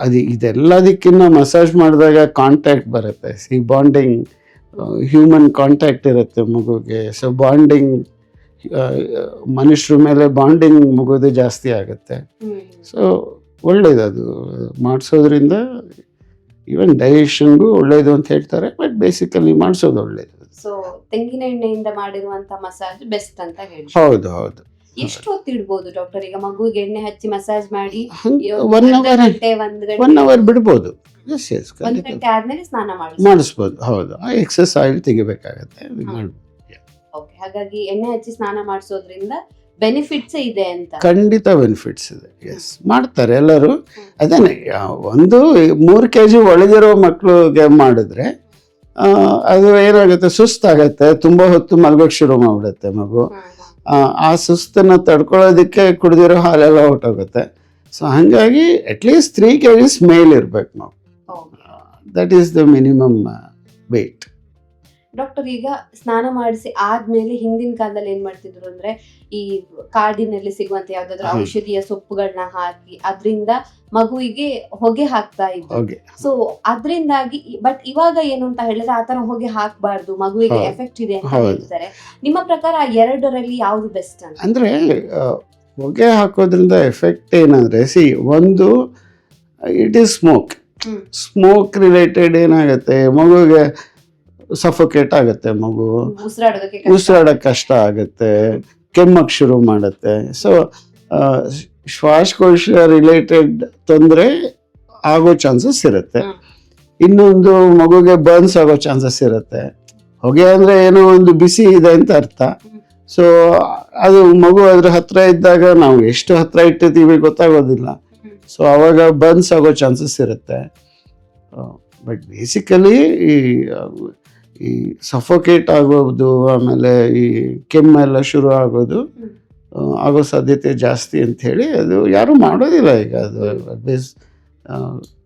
ಅದು ಇದೆಲ್ಲದಕ್ಕಿಂತ ಮಸಾಜ್ ಮಾಡಿದಾಗ ಕಾಂಟ್ಯಾಕ್ಟ್ ಬರುತ್ತೆ. ಸಿ ಬಾಂಡಿಂಗ್ ಹ್ಯೂಮನ್ ಕಾಂಟ್ಯಾಕ್ಟ್ ಇರುತ್ತೆ ಮಗುಗೆ. ಸೊ ಬಾಂಡಿಂಗ್ ಮನುಷ್ಯರ ಮೇಲೆ ಬಾಂಡಿಂಗ್ ಮಗುದು ಜಾಸ್ತಿ ಆಗುತ್ತೆ. ಸೊ ಒಳ್ಳೇದು ಅದು. ಮಾಡಿಸೋದ್ರಿಂದ ಈವನ್ ಡೈಜೆಷನ್ಗೂ ಒಳ್ಳೇದು ಅಂತ ಹೇಳ್ತಾರೆ ಬಟ್ ಬೇಸಿಕಲಿ ಮಾಡಿಸೋದು ಒಳ್ಳೇದು. ಸೊ ತೆಂಗಿನ ಎಣ್ಣೆಯಿಂದ ಮಾಡಿರುವಂತಹ ಮಸಾಜ್ ಬೆಸ್ಟ್ ಅಂತ ಹೇಳಿ. ಹೌದು ಹೌದು. ಎಷ್ಟು ಹೊತ್ತು ಇಡ್ಬೋದು ಡಾಕ್ಟರ್ ಈಗ ಮಗುವಿಗೆ ಎಣ್ಣೆ ಹಚ್ಚಿ ಮಸಾಜ್ ಮಾಡಿ ಒನ್ ಅವರ್ ಒನ್ ಅವರ್ ಬಿಡ್ಬೋದು. ಆದ್ಮೇಲೆ ಸ್ನಾನ ಮಾಡಿ ಮಾಡಿಸ್ಬೋದು ಹೌದು. ಆ ಎಕ್ಸಸ್ ಆಯಿಲ್ ತೆಗಿಬೇಕಾಗತ್ತೆ ಓಕೆ ಹಾಗಾಗಿ ಎಣ್ಣೆ ಹಚ್ಚಿ ಸ್ನಾನ ಮಾಡಿಸೋದ್ರಿಂದ ಬೆನಿಫಿಟ್ಸ್ ಇದೆ ಅಂತ. ಖಂಡಿತ ಬೆನಿಫಿಟ್ಸ್ ಇದೆ. ಎಸ್ ಮಾಡ್ತಾರೆ ಎಲ್ಲರೂ. ಅದೇನೆ ಒಂದು ಮೂರು ಕೆ ಜಿ ಒಳಗಿರೋ ಮಕ್ಕಳಿಗೆ ಮಾಡಿದ್ರೆ ಅದು ಏನಾಗುತ್ತೆ? ಸುಸ್ತಾಗತ್ತೆ ತುಂಬ ಹೊತ್ತು ಮಲ್ಗೋಕೆ ಶುರು ಮಾಡ್ಬಿಡುತ್ತೆ ಮಗು. ಆ, ಸುಸ್ತನ್ನು ತಡ್ಕೊಳ್ಳೋದಕ್ಕೆ ಕುಡಿದಿರೋ ಹಾಲೆಲ್ಲ ಹೊರ್ಟೋಗುತ್ತೆ. ಸೊ ಹಾಗಾಗಿ at least three K Gs ಮೇಲ್ ಇರ್ಬೇಕು ನಾವು that is the minimum weight doctor ಈಗ ಸ್ನಾನ ಮಾಡಿಸಿ ಆದ್ಮೇಲೆ ಹಿಂದಿನ ಕಾಲದಲ್ಲಿ ಏನ್ ಮಾಡ್ತಿದ್ರು ಅಂದ್ರೆ ಈ ಕಾಡಿನಲ್ಲಿ ಸಿಗುವಂತ ಯಾವ್ದಾದ್ರು. ಔಷಧಿಯ ಸೊಪ್ಪುಗಳನ್ನ ಹಾಕಿ ಅದರಿಂದ ಮಗುವಿಗೆ ಹೊಗೆ ಹಾಕ್ತಾ ಇದ್ರು. ಸೊ ಅದರಿಂದಾಗಿ ಬಟ್ ಇವಾಗ ಏನು ಅಂತ ಹೇಳಿದ್ರೆ ಆತರ ಹೊಗೆ ಹಾಕ್ಬಾರ್ದು ಮಗುವಿಗೆ ಎಫೆಕ್ಟ್ ಇದೆ ಅಂತ ಹೇಳ್ತಾರೆ. ನಿಮ್ಮ ಪ್ರಕಾರ ಎರಡರಲ್ಲಿ ಯಾವ್ದು ಬೆಸ್ಟ್ ಅಂತ? ಅಂದ್ರೆ ಹೊಗೆ ಹಾಕೋದ್ರಿಂದ ಎಫೆಕ್ಟ್ ಏನಂದ್ರೆ ಸಿ ಒಂದು it is smoke smoke related ಏನಾಗುತ್ತೆ ಮಗುಗೆ ಸಫೋಕೇಟ್ ಆಗುತ್ತೆ ಮಗು. ಉಸಿರಾಡಕ್ಕೆ ಕಷ್ಟ ಆಗುತ್ತೆ ಕೆಮ್ಮಕ್ಕೆ ಶುರು ಮಾಡುತ್ತೆ ಸೊ ಶ್ವಾಸಕೋಶ ರಿಲೇಟೆಡ್ ತೊಂದರೆ ಆಗೋ ಚಾನ್ಸಸ್ ಇರುತ್ತೆ. ಇನ್ನೊಂದು ಮಗುಗೆ ಬರ್ನ್ಸ್ ಆಗೋ ಚಾನ್ಸಸ್ ಇರುತ್ತೆ ಹೊಗೆ ಅಂದರೆ ಏನೋ ಒಂದು ಬಿಸಿ ಇದೆ ಅಂತ ಅರ್ಥ. ಸೊ ಅದು ಮಗು ಅದ್ರ ಹತ್ರ ಇದ್ದಾಗ ನಾವು ಎಷ್ಟು ಹತ್ರ ಇಟ್ಟಿದ್ದೀವಿ ಗೊತ್ತಾಗೋದಿಲ್ಲ. ಸೊ ಅವಾಗ ಬರ್ನ್ಸ್ ಆಗೋ ಚಾನ್ಸಸ್ ಇರುತ್ತೆ ಬಟ್ ಬೇಸಿಕಲಿ ಈ ಈ ಸಫೋಕೇಟ್ ಆಗೋದು ಆಮೇಲೆ ಈ ಕೆಮ್ಮೆಲ್ಲ ಶುರು ಆಗೋದು ಆಗೋ ಸಾಧ್ಯತೆ ಜಾಸ್ತಿ ಅಂತ ಹೇಳಿ ಅದು ಯಾರು ಮಾಡೋದಿಲ್ಲ ಈಗ ಅದು. ಬೇಸ್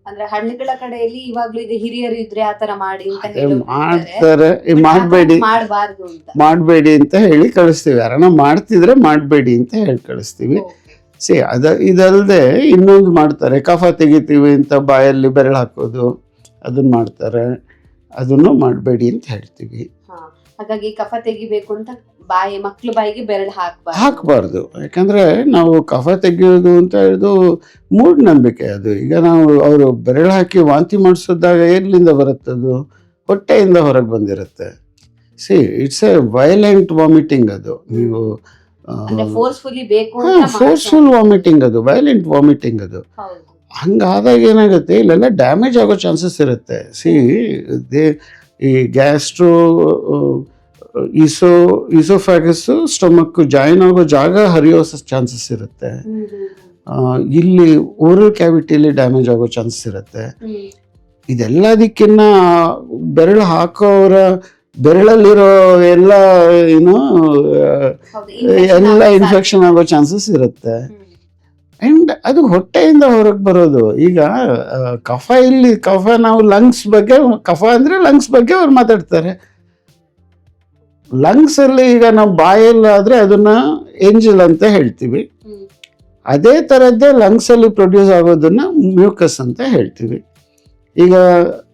ಅಂದ್ರೆ ಹಳ್ಳಿಗಳ ಕಡೆಯಲ್ಲಿ ಇವಾಗ್ಲೂ ಇದೆ ಹಿರಿಯರು ಇದ್ರೆ ಆತರ ಮಾಡಿ ಅಂತ ಮಾಡ್ತಾರೆ. ಮಾಡಬೇಡಿ. ಮಾಡ್ಬಾರ್ದು ಮಾಡಬೇಡಿ ಅಂತ ಹೇಳಿ ಕಳಿಸ್ತೀವಿ. ಯಾರನ್ನ ಮಾಡ್ತಿದ್ರೆ ಮಾಡಬೇಡಿ ಅಂತ ಹೇಳಿ ಕಳಿಸ್ತೀವಿ. ಸಿ ಅದ ಇದಲ್ಲದೆ ಇನ್ನೊಂದು ಮಾಡ್ತಾರೆ. ಕಫ ತೆಗಿತೀವಿ ಅಂತ ಬಾಯಲ್ಲಿ ಬೆರಳು ಹಾಕೋದು ಅದನ್ನ ಮಾಡ್ತಾರೆ. ಅದನ್ನು ಮಾಡಬೇಡಿ ಅಂತ ಹೇಳ್ತೀವಿ. ಹಾಗಾಗಿ ಕಫ ತೆಗಿಬೇಕು ಅಂತ ಬಾಯಿ ಮಕ್ಕಳು ಬಾಯಿಗೆ ಬೆರಳು ಹಾಕಬಾರ್ದು. ಹಾಕಬಾರ್ದು. ಯಾಕಂದ್ರೆ ನಾವು ಕಫ ತೆಗೆಯೋದು ಅಂತ ಹೇಳಿದು ಮೂಢನಂಬಿಕೆ ಅದು. ಈಗ ನಾವು ಅವರು ಬೆರಳು ಹಾಕಿ ವಾಂತಿ ಮಾಡಿಸೋದಾಗ ಎಲ್ಲಿಂದ ಬರುತ್ತದು ಹೊಟ್ಟೆಯಿಂದ ಹೊರಗೆ ಬಂದಿರುತ್ತೆ. See it's a violent vomiting ಅದು. ನೀವು ಫೋರ್ಸ್ಫುಲಿ ಬೇಕು ಅಂತ ಫೋರ್ಸ್ಫುಲ್ ವಾಮಿಟಿಂಗ್ ಅದು. ವೈಲೆಂಟ್ ವಾಮಿಟಿಂಗ್ ಅದು. ಹಂಗಾದಾಗ ಏನಾಗುತ್ತೆ ಇಲ್ಲೆಲ್ಲ ಡ್ಯಾಮೇಜ್ ಆಗೋ ಚಾನ್ಸಸ್ ಇರುತ್ತೆ. ಸಿ ದೇ ಈ ಗ್ಯಾಸ್ಟ್ರೋ ಈಸೋ ಈಸೋಫ್ಯಾಗಸ್ಸು ಸ್ಟಮಕ್ ಜಾಯಿನ್ ಆಗೋ ಜಾಗ ಹರಿಯೋ ಚಾನ್ಸಸ್ ಇರುತ್ತೆ. ಇಲ್ಲಿ ಓರಲ್ ಕ್ಯಾವಿಟಿಯಲ್ಲಿ ಡ್ಯಾಮೇಜ್ ಆಗೋ ಚಾನ್ಸಸ್ ಇರುತ್ತೆ. ಇದೆಲ್ಲದಕ್ಕಿನ್ನ ಬೆರಳು ಹಾಕೋರ ಬೆರಳಲ್ಲಿರೋ ಎಲ್ಲ ಏನು ಎಲ್ಲ ಇನ್ಫೆಕ್ಷನ್ ಆಗೋ ಚಾನ್ಸಸ್ ಇರುತ್ತೆ. ಅಂಡ್ ಅದು ಹೊಟ್ಟೆಯಿಂದ ಹೊರಗೆ ಬರೋದು. ಈಗ ಕಫ ಇಲ್ಲಿ, ಕಫ ನಾವು ಲಂಗ್ಸ್ ಬಗ್ಗೆ, ಕಫ ಅಂದ್ರೆ ಲಂಗ್ಸ್ ಬಗ್ಗೆ ಅವ್ರು ಮಾತಾಡ್ತಾರೆ. ಲಂಗ್ಸ್ ಅಲ್ಲಿ ಈಗ ನಾವು ಬಾಯಲ್ಲಿ ಅದನ್ನು ಏಂಜಲ್ ಅಂತ ಹೇಳ್ತೀವಿ. ಅದೇ ಥರದ್ದೇ ಲಂಗ್ಸ್ ಅಲ್ಲಿ ಪ್ರೊಡ್ಯೂಸ್ ಆಗೋದನ್ನ ಮ್ಯೂಕಸ್ ಅಂತ ಹೇಳ್ತೀವಿ. ಈಗ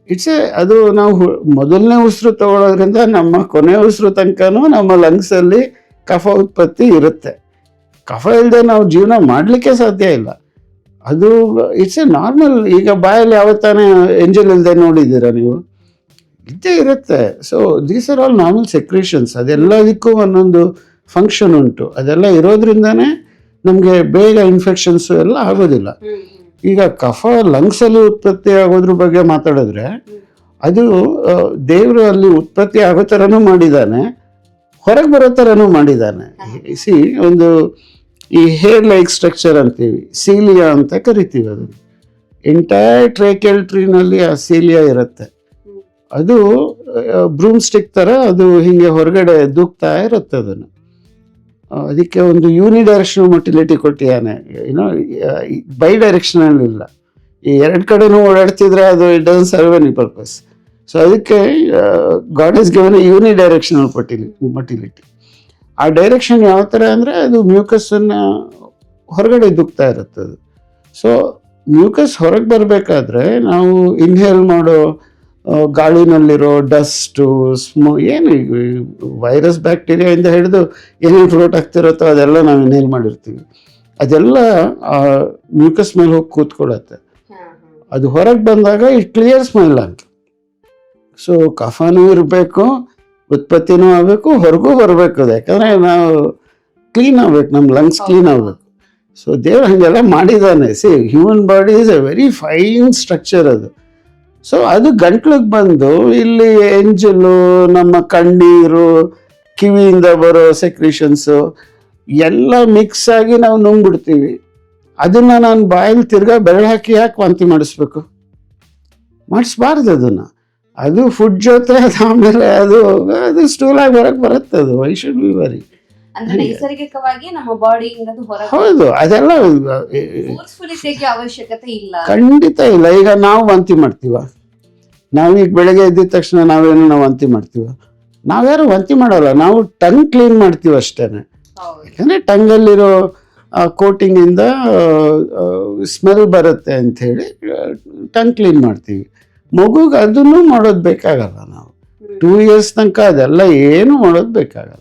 ಇಟ್ಸ್ ಎ ಅದು ನಾವು ಮೊದಲನೇ ಉಸಿರು ತಗೊಳ್ಳೋದ್ರಿಂದ ನಮ್ಮ ಕೊನೆ ಉಸಿರು ತನಕನೂ ನಮ್ಮ ಲಂಗ್ಸ್ ಅಲ್ಲಿ ಕಫ ಉತ್ಪತ್ತಿ ಇರುತ್ತೆ. ಕಫ ಇಲ್ಲದೆ ನಾವು ಜೀವನ ಮಾಡಲಿಕ್ಕೆ ಸಾಧ್ಯ ಇಲ್ಲ. ಅದು ಇಟ್ಸ್ ಎ ನಾರ್ಮಲ್ ಈಗ ಬಾಯಲ್ಲಿ ಯಾವತ್ತಾನೆ ಎಂಜಲ್ ಇಲ್ಲದೆ ನೋಡಿದ್ದೀರಾ ನೀವು? ಇದ್ದೇ ಇರುತ್ತೆ. So these are all normal secretions ಅದೆಲ್ಲದಕ್ಕೂ ಒಂದೊಂದು ಫಂಕ್ಷನ್ ಉಂಟು. ಅದೆಲ್ಲ ಇರೋದ್ರಿಂದನೇ ನಮಗೆ ಬೇಗ ಇನ್ಫೆಕ್ಷನ್ಸ್ ಎಲ್ಲ ಆಗೋದಿಲ್ಲ. ಈಗ ಕಫ ಲಂಗ್ಸಲ್ಲಿ ಉತ್ಪತ್ತಿ ಆಗೋದ್ರ ಬಗ್ಗೆ ಮಾತಾಡಿದ್ರೆ ಅದು ದೇವರು ಅಲ್ಲಿ ಉತ್ಪತ್ತಿ ಆಗೋ ಥರನೂ ಮಾಡಿದ್ದಾನೆ ಹೊರಗೆ ಬರೋ ಥರನೂ ಮಾಡಿದ್ದಾನೆ. ಸಿ ಒಂದು ಈ ಹೇರ್ ಲೈಕ್ ಸ್ಟ್ರಕ್ಚರ್ ಅಂತೀವಿ ಸೀಲಿಯಾ ಅಂತ ಕರಿತೀವಿ ಅದನ್ನು. ಎಂಟೈರ್ ಟ್ರೇಕೆಲ್ ಟ್ರೀನಲ್ಲಿ ಆ ಸೀಲಿಯಾ ಇರುತ್ತೆ. ಅದು ಬ್ರೂಮ್ ಸ್ಟಿಕ್ ಥರ ಅದು ಹಿಂಗೆ ಹೊರಗಡೆ ದೂಕ್ತಾ ಇರುತ್ತೆ ಅದನ್ನು. ಅದಕ್ಕೆ ಒಂದು ಯೂನಿ ಡೈರೆಕ್ಷನಲ್ ಮೊಟಿಲಿಟಿ ಕೊಟ್ಟಿಯಾನೆ ಏನೋ ಬೈ ಡೈರೆಕ್ಷನಲ್ ಇಲ್ಲ. ಈ ಎರಡು ಕಡೆನೂ ಓಡಾಡ್ತಿದ್ರೆ ಅದು it doesn't serve any purpose so ಅದಕ್ಕೆ ಗಾಡ್ ಇಸ್ ಗಿವನ್ ಯೂನಿಡೈರೆಕ್ಷನಲ್ ಮೊಟಿಲಿ ಮೊಟಿಲಿಟಿ ಆ ಡೈರೆಕ್ಷನ್ ಯಾವ ಥರ ಅಂದರೆ ಅದು ಮ್ಯೂಕಸ್ಸನ್ನು ಹೊರಗಡೆ ದುಕ್ತಾ ಇರುತ್ತೆ ಅದು. ಸೊ ಮ್ಯೂಕಸ್ ಹೊರಗೆ ಬರಬೇಕಾದ್ರೆ ನಾವು ಇನ್ಹೇಲ್ ಮಾಡೋ ಗಾಳಿನಲ್ಲಿರೋ ಡಸ್ಟು ಸ್ಮೋ ಏನು ವೈರಸ್ ಬ್ಯಾಕ್ಟೀರಿಯಾಯಿಂದ ಹಿಡಿದು ಏನೇನು ಫ್ಲೋಟ್ ಆಗ್ತಿರುತ್ತೋ ಅದೆಲ್ಲ ನಾವು ಇನ್ಹೇಲ್ ಮಾಡಿರ್ತೀವಿ. ಅದೆಲ್ಲ ಆ ಮ್ಯೂಕಸ್ ಮೇಲೆ ಹೋಗಿ ಕೂತ್ಕೊಳ್ಳುತ್ತೆ. ಅದು ಹೊರಗೆ ಬಂದಾಗ ಇಟ್ ಕ್ಲಿಯರ್ ಸ್ಮೆಲ್ ಅಂತ. ಸೊ ಕಫನೂ ಇರಬೇಕು ಉತ್ಪತ್ತಿನೂ ಆಗಬೇಕು ಹೊರಗೂ ಬರಬೇಕು ಅದು. ಯಾಕಂದರೆ ನಾವು ಕ್ಲೀನ್ ಆಗ್ಬೇಕು ನಮ್ಮ ಲಂಗ್ಸ್ ಕ್ಲೀನ್ ಆಗಬೇಕು. ಸೊ ದೇವ್ರು ಹಾಗೆಲ್ಲ ಮಾಡಿದ್ದಾನೆ. See human body is a very fine structure ಅದು. ಸೊ ಅದು ಗಂಟ್ಲಿಗೆ ಬಂದು ಇಲ್ಲಿ ಎಂಜಲು ನಮ್ಮ ಕಣ್ಣೀರು ಕಿವಿಯಿಂದ ಬರೋ ಸೆಕ್ರಿಷನ್ಸು ಎಲ್ಲ ಮಿಕ್ಸ್ ಆಗಿ ನಾವು ನುಂಗ್ಬಿಡ್ತೀವಿ. ಅದನ್ನು ನಾನು ಬಾಯಲ್ಲಿ ತಿರ್ಗಾ ಬೆರಳು ಹಾಕಿ ಯಾಕೆ ವಾಂತಿ ಮಾಡಿಸ್ಬೇಕು? ಮಾಡಿಸ್ಬಾರ್ದು ಅದನ್ನ. ಅದು ಫುಡ್ ಜೊತೆ ಅದು ಆಮೇಲೆ ಅದು ಅದು ಸ್ಟೂಲ್ ಆಗಿ ಬರುತ್ತೆ ಅದು. ವೈ ಶುಡ್ ಬಿ ವರಿ ನೈಸರ್ಗಿಕವಾಗಿ ನಮ್ಮ ಬಾಡಿ ಹೌದು ಅದೆಲ್ಲ ಅವಶ್ಯಕತೆ ಇಲ್ಲ. ಖಂಡಿತ ಇಲ್ಲ. ಈಗ ನಾವು ವಾಂತಿ ಮಾಡ್ತೀವ. ನಾವೀಗ ಬೆಳಗ್ಗೆ ಎದ್ದಿದ ತಕ್ಷಣ ನಾವೇನು ನಾವು ವಾಂತಿ ಮಾಡ್ತೀವ? ನಾವ್ಯಾರು ವಾಂತಿ ಮಾಡಲ್ಲ. ನಾವು ಟಂಗ್ ಕ್ಲೀನ್ ಮಾಡ್ತೀವಿ ಅಷ್ಟೇನೆ. ಯಾಕಂದ್ರೆ ಟಂಗಲ್ಲಿರೋ ಕೋಟಿಂಗಿಂದ ಸ್ಮೆಲ್ ಬರುತ್ತೆ ಅಂತ ಹೇಳಿ ಟಂಗ್ ಕ್ಲೀನ್ ಮಾಡ್ತೀವಿ. ಮಗುಗೆ ಅದನ್ನು ಮಾಡೋದು ಬೇಕಾಗಲ್ಲ ನಾವು. ಟೂ ಇಯರ್ಸ್ ತನಕ ಅದೆಲ್ಲ ಏನು ಮಾಡೋದು ಬೇಕಾಗಲ್ಲ.